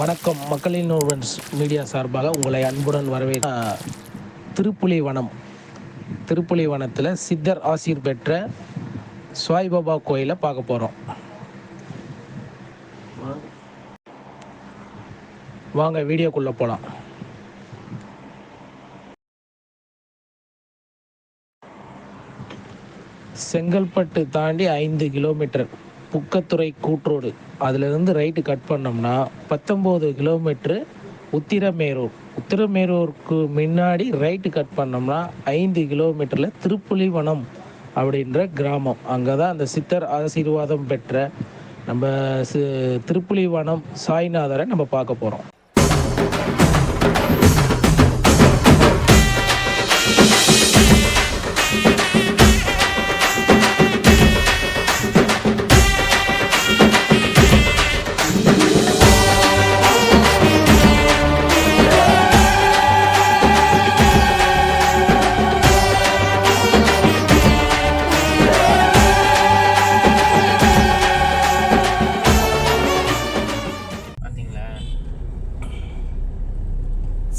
வணக்கம். மக்களின் ஒருவன்ஸ் மீடியா சார்பாக உங்களை அன்புடன் வரவே திருப்புலிவனம். திருப்புலிவனத்தில் சித்தர் ஆசிர் பெற்ற சுவாய்பாபா கோயிலை பார்க்க போகிறோம் வாங்க வீடியோக்குள்ளே போகலாம் செங்கல்பட்டு தாண்டி ஐந்து கிலோமீட்டர். புக்கத்துறை கூட்ரோடு அதிலிருந்து ரைட்டு கட் பண்ணோம்னா பத்தொம்போது கிலோமீட்ரு உத்திரமேரூர். உத்திரமேரூருக்கு முன்னாடி ரைட்டு கட் பண்ணோம்னா ஐந்து கிலோமீட்டரில் திருப்புலிவனம் அப்படின்ற கிராமம். அங்கே தான் அந்த சித்தர் ஆசீர்வாதம் பெற்ற நம்ம சி திருப்புலிவனம் சாய்நாதரை நம்ம பார்க்க போகிறோம்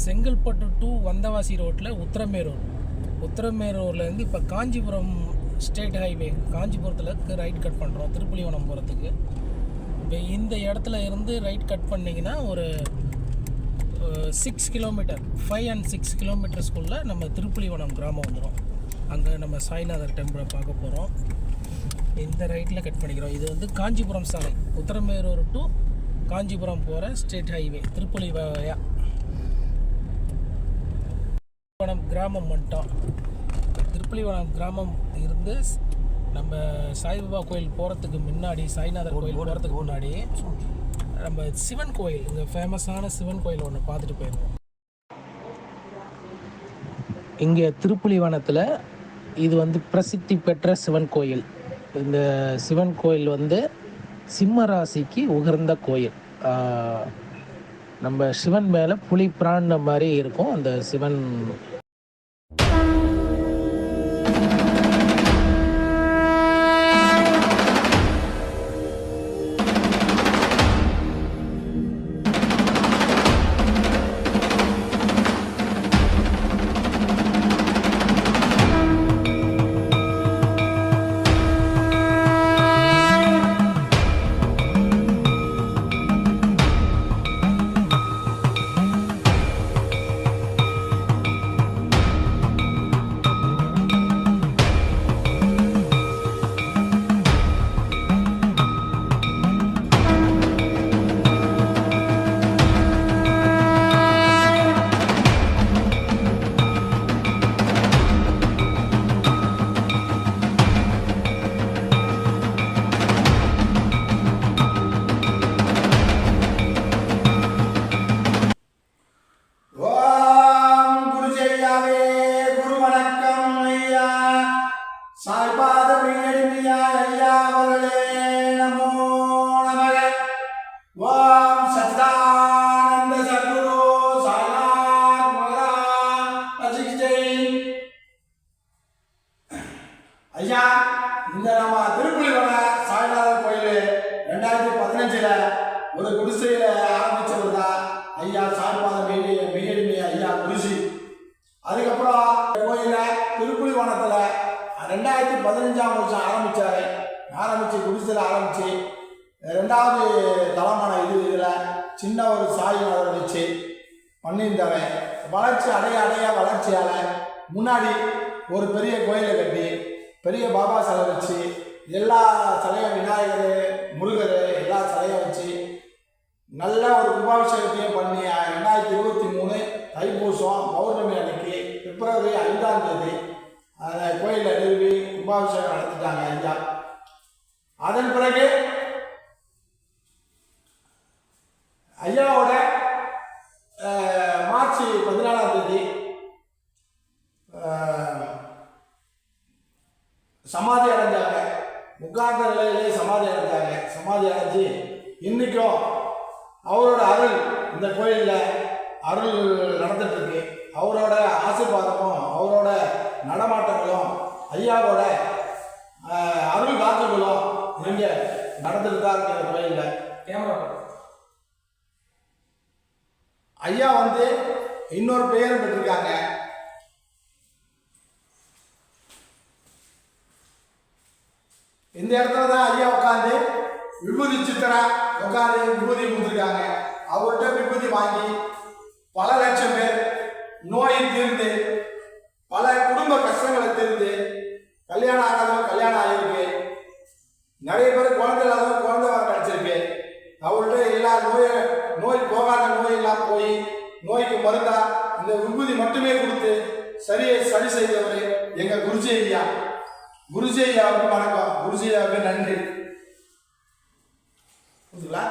செங்கல்பட்டு டு வந்தவாசி ரோட்டில் உத்தரமேரூர் உத்தரமேரூர்லேருந்து இப்போ காஞ்சிபுரம் ஸ்டேட் ஹைவே காஞ்சிபுரத்தில் ரைட் கட் பண்ணுறோம் திருப்புலிவனம் போகிறதுக்கு இப்போ இந்த இடத்துல இருந்து ரைட் கட் பண்ணிங்கன்னா ஒரு six kilometre five and six கிலோமீட்டர்ஸ்குள்ளே நம்ம திருப்புலிவனம் கிராமம் வந்துடும் அங்கே நம்ம சாய்நாதர் டெம்பிளை பார்க்க போகிறோம் இந்த ரைட்டில் கட் பண்ணிக்கிறோம். இது வந்து காஞ்சிபுரம் சாலை உத்தரமேரூர் டு காஞ்சிபுரம் போகிற ஸ்டேட் ஹைவே திருப்பலி வயா திருப்புலிவனம் கிராமம் வந்துட்டோம் திருப்புலிவனம் கிராமம் இருந்து நம்ம சாய்பாபா கோயில் போகிறதுக்கு முன்னாடி சாய்நாதர் கோயில் போகிறதுக்கு முன்னாடி நம்ம சிவன் கோயில் இங்கே ஃபேமஸான சிவன் கோயில் ஒன்று பார்த்துட்டு போயிருந்தோம் இங்கே திருப்புலிவனத்தில் இது வந்து பிரசித்தி பெற்ற சிவன் கோயில். இந்த சிவன் கோயில் வந்து சிம்ம ராசிக்கு உகர்ந்த கோயில். நம்ம சிவன் மேலே புலி பிராண்ட மாதிரி இருக்கும். அந்த சிவன் மீனடிமையா ஐயா அவர்களே நமோ நமக. ஓம் சச்சிதானந்த சத்குரு சாய்நாத் மகராஜ் ஜெய் ஐயா இந்த நம்ம திருப்புலிவன சாய்நாதர் கோயில் ரெண்டாயிரத்தி பதினஞ்சுல ஒரு குடிசையில ஆரம்பிச்சவர் தான் ஐயா சாய்பாத மெய்யடி மெய்யடிமை ஐயா குடிசி. அதுக்கப்புறம் இந்த கோயில திருப்புலிவனத்துல ரெண்டாயிரத்தி பதினஞ்சாம் வருஷம் ஆரம்பிச்சாரு. ஆரம்பித்து குடிசையில் ஆரம்பித்து ரெண்டாவது தளமான இது இதில் சின்ன ஒரு சாயம் வச்சு பண்ணியிருந்தவன் வளர்ச்சி அடைய அடைய வளர்ச்சியால் முன்னாடி ஒரு பெரிய கோயிலை கட்டி பெரிய பாபா சிலை வச்சு எல்லா சிலையும் விநாயகர் முருகர் எல்லா சிலையும் வச்சு நல்ல ஒரு கும்பாபிஷேகத்தையும் பண்ணி ரெண்டாயிரத்தி இருபத்தி அதன் பிறகு ஐயாவோட மார்ச் பதினாலாம் தேதி சமாதி அடைஞ்சாங்க. முக்காந்த நிலையிலே சமாதி அடைஞ்சாங்க. சமாதி அடைஞ்சு இன்னைக்கும் அவரோட அருள் இந்த கோயிலில் அருள் நடந்துட்டு இருக்கு அவரோட ஆசீர்வாதமும் அவரோட நடமாட்டங்களும் ஐயாவோட இங்கே நடந்துட்டு தான் இருக்கு இந்த கோயிலில். கேமரா ஐயா வந்து இன்னொரு பெயரும் பெற்றிருக்காங்க. இந்த இடத்துல தான் ஐயா உட்காந்து விபூதி சித்திரா உட்காந்து விபூதி கொடுத்துருக்காங்க. அவர்கிட்ட விபூதி வாங்கி பல லட்சம் பேர் நோயை தீர்ந்து பல குடும்ப கஷ்டங்களை தீர்ந்து கல்யாணம் ஆகாதவங்க கல்யாணம் ஆகியிருக்கு. நிறைய பேர் குழந்தை இல்லாத குழந்தை வர கிடைச்சிருக்கு அவர்கிட்ட எல்லா நோயை நோய் போகாத நோய் இல்லாமல் போய் நோய்க்கு மருந்தா இந்த விபூதி மட்டுமே கொடுத்து சரியை சரி செய்தவர் எங்கள் குருஜி ஐயா. குருஜி ஐயாவுக்கு வணக்கம். குருஜி ஐயாவுக்கு நன்றி. புரிஞ்சுங்களா